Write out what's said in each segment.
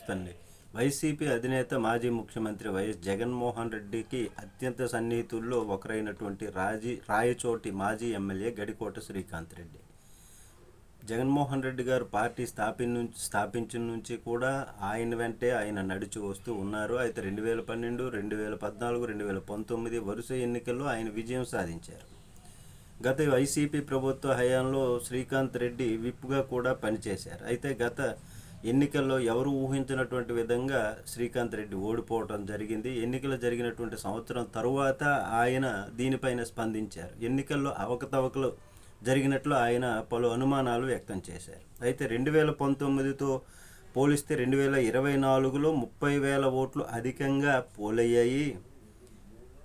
నమస్తే అండి వైసీపీ అధినేత మాజీ ముఖ్యమంత్రి వైఎస్ జగన్మోహన్ రెడ్డికి అత్యంత సన్నిహితుల్లో ఒకరైనటువంటి రాజీ రాయచోటి మాజీ ఎమ్మెల్యే గడికోట శ్రీకాంత్ రెడ్డి. జగన్మోహన్ రెడ్డి గారు పార్టీ స్థాపన నుంచి స్థాపించిన నుంచి కూడా ఆయన వెంటే ఆయన నడిచి వస్తూ ఉన్నారు. అయితే రెండు వేల పన్నెండు రెండు వేల పద్నాలుగు రెండు వేల పంతొమ్మిది వరుస ఎన్నికల్లో ఆయన విజయం సాధించారు. గత వైసీపీ ప్రభుత్వ హయాంలో శ్రీకాంత్ రెడ్డి విప్గా కూడా పనిచేశారు. అయితే గత ఎన్నికల్లో ఎవరు ఊహించినటువంటి విధంగా శ్రీకాంత్ రెడ్డి ఓడిపోవడం జరిగింది. ఎన్నికలు జరిగినటువంటి సంవత్సరం తరువాత ఆయన దీనిపైన స్పందించారు. ఎన్నికల్లో అవకతవకలు జరిగినట్లు ఆయన పలు అనుమానాలు వ్యక్తం చేశారు. అయితే రెండు వేల పంతొమ్మిదితో పోలిస్తే రెండు వేల ఇరవై నాలుగులో ముప్పై వేల ఓట్లు అధికంగా పోలయ్యాయి.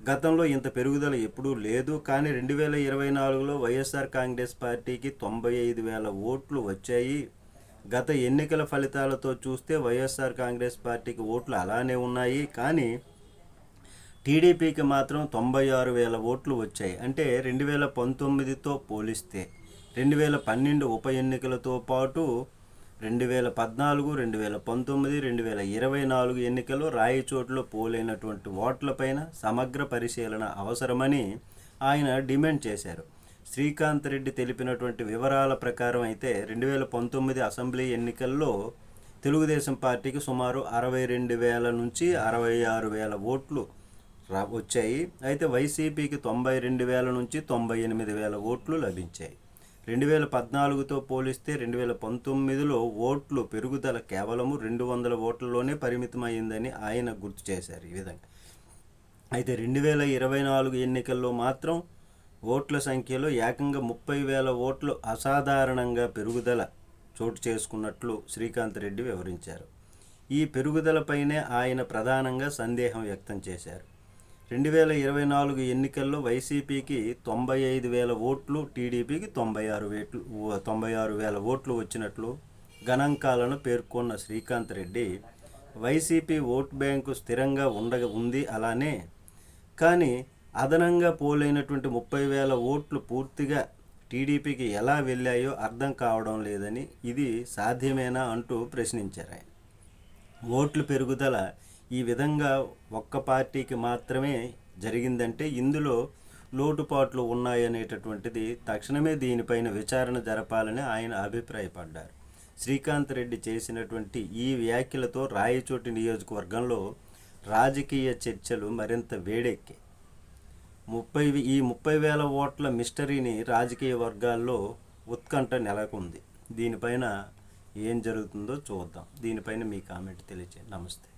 గతంలో ఇంత పెరుగుదల ఎప్పుడూ లేదు. కానీ రెండు వేల ఇరవై నాలుగులో వైఎస్ఆర్ కాంగ్రెస్ పార్టీకి తొంభై ఐదు వేల ఓట్లు వచ్చాయి. గత ఎన్నికల ఫలితాలతో చూస్తే వైఎస్ఆర్ కాంగ్రెస్ పార్టీకి ఓట్లు అలానే ఉన్నాయి. కానీ టీడీపీకి మాత్రం తొంభై ఆరు వేల ఓట్లు వచ్చాయి. అంటే రెండు వేల పంతొమ్మిదితో పోలిస్తే రెండు వేల పన్నెండు ఉప ఎన్నికలతో పాటు రెండు వేల పద్నాలుగు రెండు వేల పంతొమ్మిది రెండు వేల ఇరవై నాలుగు ఎన్నికల్లో రాయచోట్లో పోలైనటువంటి ఓట్లపైన సమగ్ర పరిశీలన అవసరమని ఆయన డిమాండ్ చేశారు. శ్రీకాంత్ రెడ్డి తెలిపినటువంటి వివరాల ప్రకారం అయితే రెండు వేల పంతొమ్మిది అసెంబ్లీ ఎన్నికల్లో తెలుగుదేశం పార్టీకి సుమారు అరవై రెండు వేల నుంచి అరవై ఆరు వేల ఓట్లు రా వచ్చాయి. అయితే వైసీపీకి తొంభై రెండు వేల నుంచి తొంభై ఎనిమిది వేల ఓట్లు లభించాయి. రెండు వేల పద్నాలుగుతో పోలిస్తే రెండు వేల పంతొమ్మిదిలో ఓట్లు పెరుగుదల కేవలము రెండు వందల ఓట్లలోనే పరిమితమైందని ఆయన గుర్తు చేశారు ఈ విధంగా. అయితే రెండు వేల ఇరవై నాలుగు ఎన్నికల్లో మాత్రం ఓట్ల సంఖ్యలో ఏకంగా ముప్పై వేల ఓట్లు అసాధారణంగా పెరుగుదల చోటు చేసుకున్నట్లు శ్రీకాంత్ రెడ్డి వివరించారు. ఈ పెరుగుదలపైనే ఆయన ప్రధానంగా సందేహం వ్యక్తం చేశారు. రెండు వేల ఇరవై నాలుగు ఎన్నికల్లో వైసీపీకి తొంభై ఐదు వేల ఓట్లు టీడీపీకి తొంభై ఆరు వేట్లు తొంభై ఆరు వేల ఓట్లు వచ్చినట్లు గణాంకాలను పేర్కొన్న Srikanth Reddy YCP vote bank స్థిరంగా ఉండగ ఉంది అలానే కానీ అదనంగా పోలైనటువంటి ముప్పై వేల ఓట్లు పూర్తిగా టీడీపీకి ఎలా వెళ్ళాయో అర్థం కావడం లేదని ఇది సాధ్యమేనా అంటూ ప్రశ్నించారు ఆయన. ఓట్లు పెరుగుదల ఈ విధంగా ఒక్క పార్టీకి మాత్రమే జరిగిందంటే ఇందులో లోటుపాట్లు ఉన్నాయనేటటువంటిది తక్షణమే దీనిపైన విచారణ జరపాలని ఆయన అభిప్రాయపడ్డారు. శ్రీకాంత్ రెడ్డి చేసినటువంటి ఈ వ్యాఖ్యలతో రాయచోటి నియోజకవర్గంలో రాజకీయ చర్చలు మరింత వేడెక్కాయి. ముప్పై ఈ ముప్పై వేల ఓట్ల మిస్టరీని రాజకీయ వర్గాల్లో ఉత్కంఠ నెలకొంది. దీనిపైన ఏం జరుగుతుందో చూద్దాం. దీనిపైన మీ కామెంట్ తెలియచేయండి. నమస్తే.